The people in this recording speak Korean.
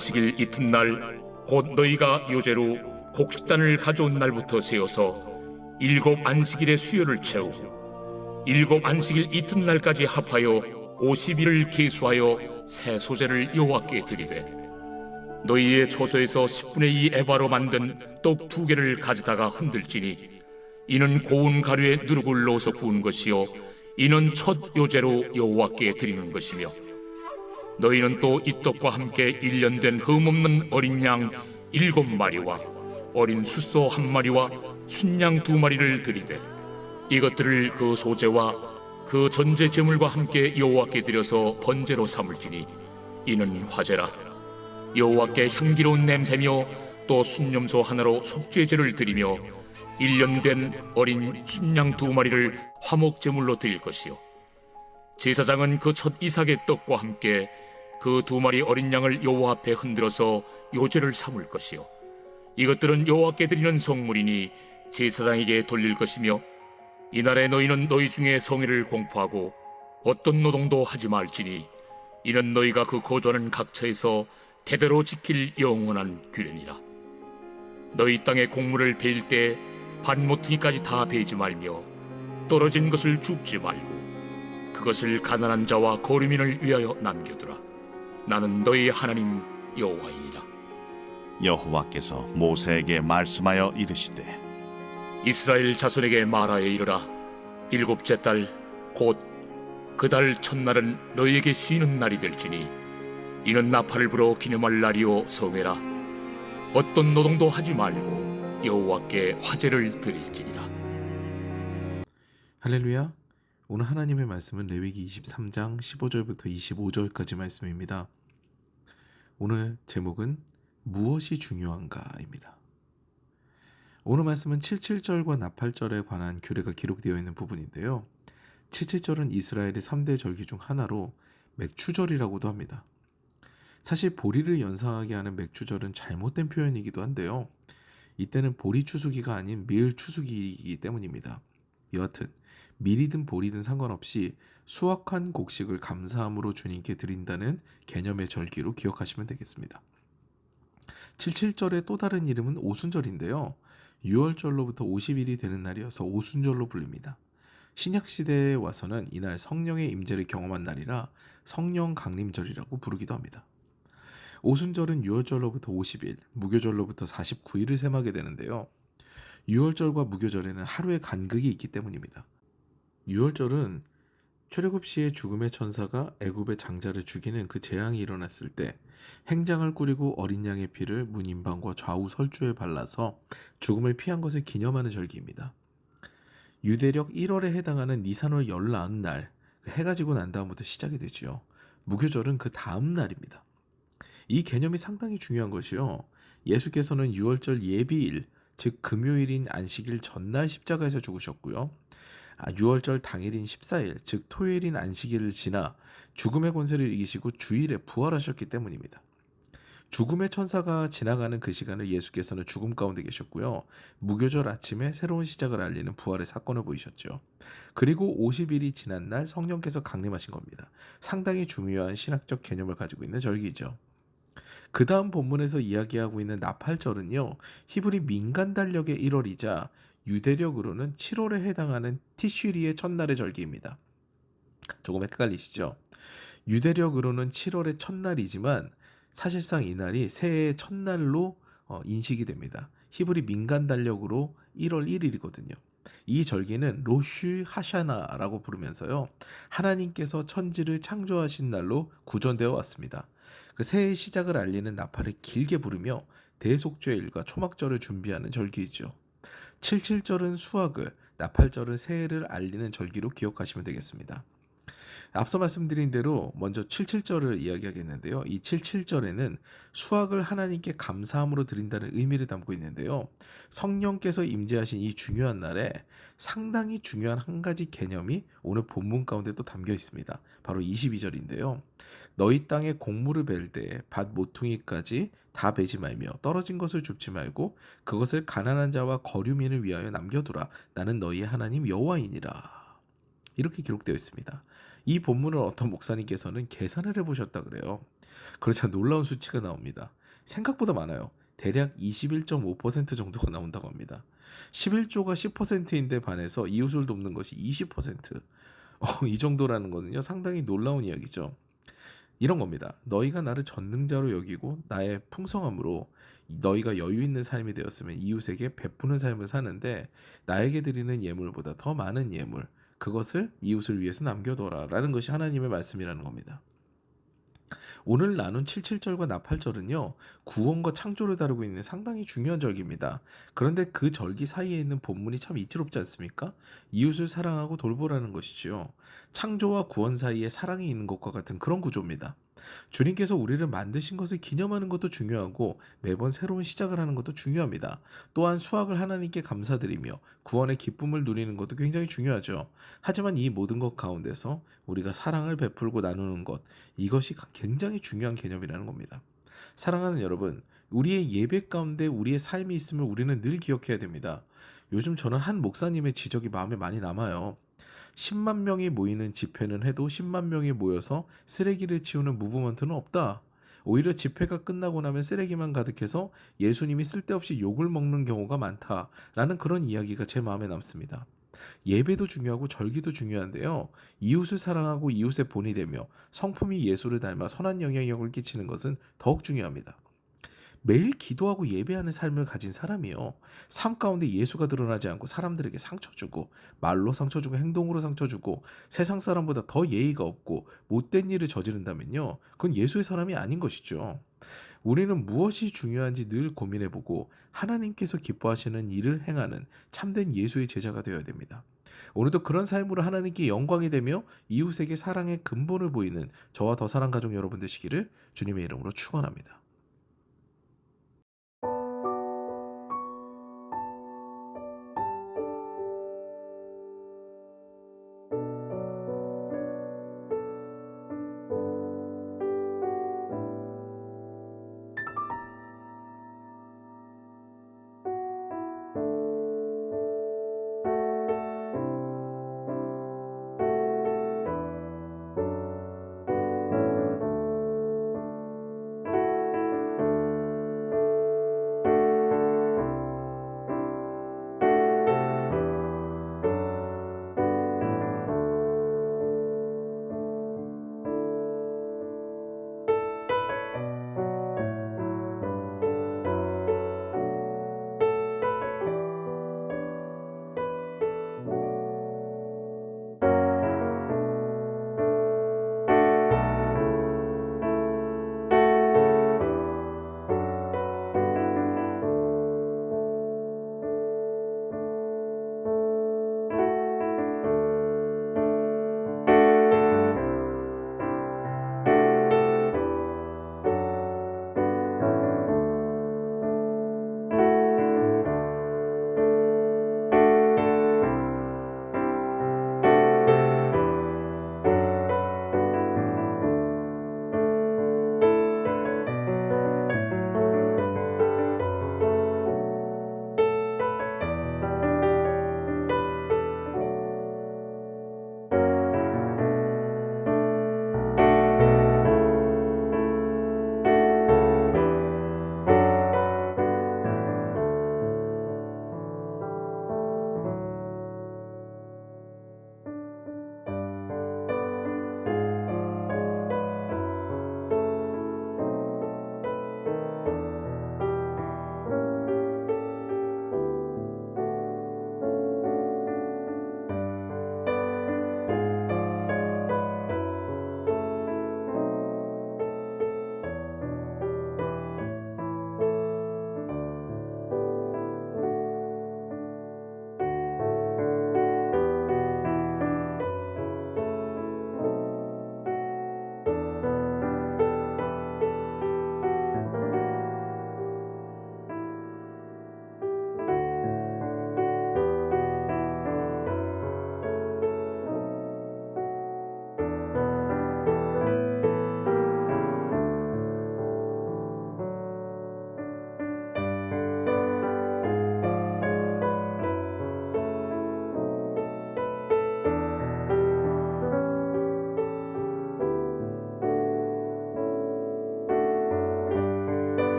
안식일 이튿날 곧 너희가 요제로 곡식단을 가져온 날부터 세어서 일곱 안식일의 수요를 채우고 일곱 안식일 이튿날까지 합하여 50일을 계수하여 새 소재를 여호와께 드리되 너희의 처소에서 10분의 2 에바로 만든 떡 두 개를 가져다가 흔들지니 이는 고운 가루에 누룩을 넣어서 부은 것이요 이는 첫 요제로 여호와께 드리는 것이며 너희는 또이 떡과 함께 일년된 흠없는 어린 양 일곱 마리와 어린 숫소 한 마리와 순양 두 마리를 드리되 이것들을 그 소재와 그 전제 제물과 함께 여호와께 드려서 번제로 삼을지니 이는 화제라. 여호와께 향기로운 냄새며 또 순념소 하나로 속죄제를 드리며 일년된 어린 순양 두 마리를 화목 제물로 드릴 것이요. 제사장은 그 첫 이삭의 떡과 함께 그 두 마리 어린 양을 여호와 앞에 흔들어서 요제를 삼을 것이요. 이것들은 여호와께 드리는 성물이니 제사장에게 돌릴 것이며 이날에 너희는 너희 중에 성의를 공포하고 어떤 노동도 하지 말지니 이는 너희가 그 거주하는 각처에서 대대로 지킬 영원한 규례니라. 너희 땅에 곡물을 베일 때 반모퉁이까지 다 베지 말며 떨어진 것을 줍지 말고 그것을 가난한 자와 거류민을 위하여 남겨두라 나는 너희 하나님 여호와이니라. 여호와께서 모세에게 말씀하여 이르시되 이스라엘 자손에게 말하여 이르라. 일곱째 달 곧 그 달 첫날은 너희에게 쉬는 날이 될지니 이는 나팔을 불어 기념할 날이요 성회라. 어떤 노동도 하지 말고 여호와께 화제를 드릴지니라. 할렐루야. 오늘 하나님의 말씀은 레위기 23장 15절부터 25절까지 말씀입니다. 오늘 제목은 무엇이 중요한가입니다. 오늘 말씀은 77절과 나팔절에 관한 규례가 기록되어 있는 부분인데요. 77절은 이스라엘의 3대 절기 중 하나로 맥추절이라고도 합니다. 사실 보리를 연상하게 하는 맥추절은 잘못된 표현이기도 한데요. 이때는 보리 추수기가 아닌 밀 추수기이기 때문입니다. 여하튼 밀이든 보리든 상관없이 수확한 곡식을 감사함으로 주님께 드린다는 개념의 절기로 기억하시면 되겠습니다. 77절의 또 다른 이름은 오순절인데요. 6월절로부터 50일이 되는 날이어서 오순절로 불립니다. 신약 시대에 와서는 이날 성령의 임재를 경험한 날이라 성령 강림절이라고 부르기도 합니다. 오순절은 6월절로부터 50일, 무교절로부터 49일을 셈하게 되는데요. 6월절과 무교절에는 하루의 간극이 있기 때문입니다. 6월절은 출애굽 시에 죽음의 천사가 애굽의 장자를 죽이는 그 재앙이 일어났을 때 행장을 꾸리고 어린 양의 피를 문 인방과 좌우 설주에 발라서 죽음을 피한 것을 기념하는 절기입니다. 유대력 1월에 해당하는 니산월 열나은 날, 그 해가 지고 난 다음부터 시작이 되지요. 무교절은 그 다음 날입니다. 이 개념이 상당히 중요한 것이요. 예수께서는 6월절 예비일, 즉 금요일인 안식일 전날 십자가에서 죽으셨고요. 아, 6월절 당일인 14일, 즉 토요일인 안식일을 지나 죽음의 권세를 이기시고 주일에 부활하셨기 때문입니다. 죽음의 천사가 지나가는 그 시간을 예수께서는 죽음 가운데 계셨고요. 무교절 아침에 새로운 시작을 알리는 부활의 사건을 보이셨죠. 그리고 50일이 지난 날 성령께서 강림하신 겁니다. 상당히 중요한 신학적 개념을 가지고 있는 절기죠. 그 다음 본문에서 이야기하고 있는 나팔절은요, 히브리 민간 달력의 1월이자 유대력으로는 7월에 해당하는 티슈리의 첫날의 절기입니다. 조금 헷갈리시죠? 유대력으로는 7월의 첫날이지만 사실상 이날이 새해의 첫날로 어, 인식이 됩니다. 히브리 민간 달력으로 1월 1일이거든요. 이 절기는 로슈 하샤나라고 부르면서요. 하나님께서 천지를 창조하신 날로 구전되어 왔습니다. 그 새해 시작을 알리는 나팔을 길게 부르며 대속죄일과 초막절을 준비하는 절기이죠. 77절은 수학을, 나팔절은 새해를 알리는 절기로 기억하시면 되겠습니다. 앞서 말씀드린 대로 먼저 77절을 이야기하겠는데요. 이 77절에는 수학을 하나님께 감사함으로 드린다는 의미를 담고 있는데요. 성령께서 임재하신 이 중요한 날에 상당히 중요한 한 가지 개념이 오늘 본문 가운데 또 담겨 있습니다. 바로 22절인데요. 너희 땅에 곡물을 벨 때에 밭 모퉁이까지 다 베지 말며 떨어진 것을 줍지 말고 그것을 가난한 자와 거류민을 위하여 남겨두라. 나는 너희의 하나님 여호와이니라. 이렇게 기록되어 있습니다. 이 본문을 어떤 목사님께서는 계산을 해보셨다 그래요. 그러자 놀라운 수치가 나옵니다. 생각보다 많아요. 대략 21.5% 정도가 나온다고 합니다. 11조가 10%인데 반해서 이웃을 돕는 것이 20%. 어, 이 정도라는 거는요, 상당히 놀라운 이야기죠. 이런 겁니다. 너희가 나를 전능자로 여기고 나의 풍성함으로 너희가 여유 있는 삶이 되었으면 이웃에게 베푸는 삶을 사는데 나에게 드리는 예물보다 더 많은 예물 그것을 이웃을 위해서 남겨둬라라는 것이 하나님의 말씀이라는 겁니다. 오늘 나눈 77절과 나팔절은요, 구원과 창조를 다루고 있는 상당히 중요한 절기입니다. 그런데 그 절기 사이에 있는 본문이 참 이치롭지 않습니까? 이웃을 사랑하고 돌보라는 것이지요. 창조와 구원 사이에 사랑이 있는 것과 같은 그런 구조입니다. 주님께서 우리를 만드신 것을 기념하는 것도 중요하고 매번 새로운 시작을 하는 것도 중요합니다. 또한 수학을 하나님께 감사드리며 구원의 기쁨을 누리는 것도 굉장히 중요하죠. 하지만 이 모든 것 가운데서 우리가 사랑을 베풀고 나누는 것 이것이 굉장히 중요한 개념이라는 겁니다. 사랑하는 여러분, 우리의 예배 가운데 우리의 삶이 있음을 우리는 늘 기억해야 됩니다. 요즘 저는 한 목사님의 지적이 마음에 많이 남아요. 10만 명이 모이는 집회는 해도 10만 명이 모여서 쓰레기를 치우는 무브먼트는 없다. 오히려 집회가 끝나고 나면 쓰레기만 가득해서 예수님이 쓸데없이 욕을 먹는 경우가 많다라는 그런 이야기가 제 마음에 남습니다. 예배도 중요하고 절기도 중요한데요. 이웃을 사랑하고 이웃의 본이 되며 성품이 예수를 닮아 선한 영향력을 끼치는 것은 더욱 중요합니다. 매일 기도하고 예배하는 삶을 가진 사람이요. 삶 가운데 예수가 드러나지 않고 사람들에게 상처 주고 말로 상처 주고 행동으로 상처 주고 세상 사람보다 더 예의가 없고 못된 일을 저지른다면요. 그건 예수의 사람이 아닌 것이죠. 우리는 무엇이 중요한지 늘 고민해 보고 하나님께서 기뻐하시는 일을 행하는 참된 예수의 제자가 되어야 됩니다. 오늘도 그런 삶으로 하나님께 영광이 되며 이웃에게 사랑의 근본을 보이는 저와 더 사랑 가족 여러분 되시기를 주님의 이름으로 축원합니다.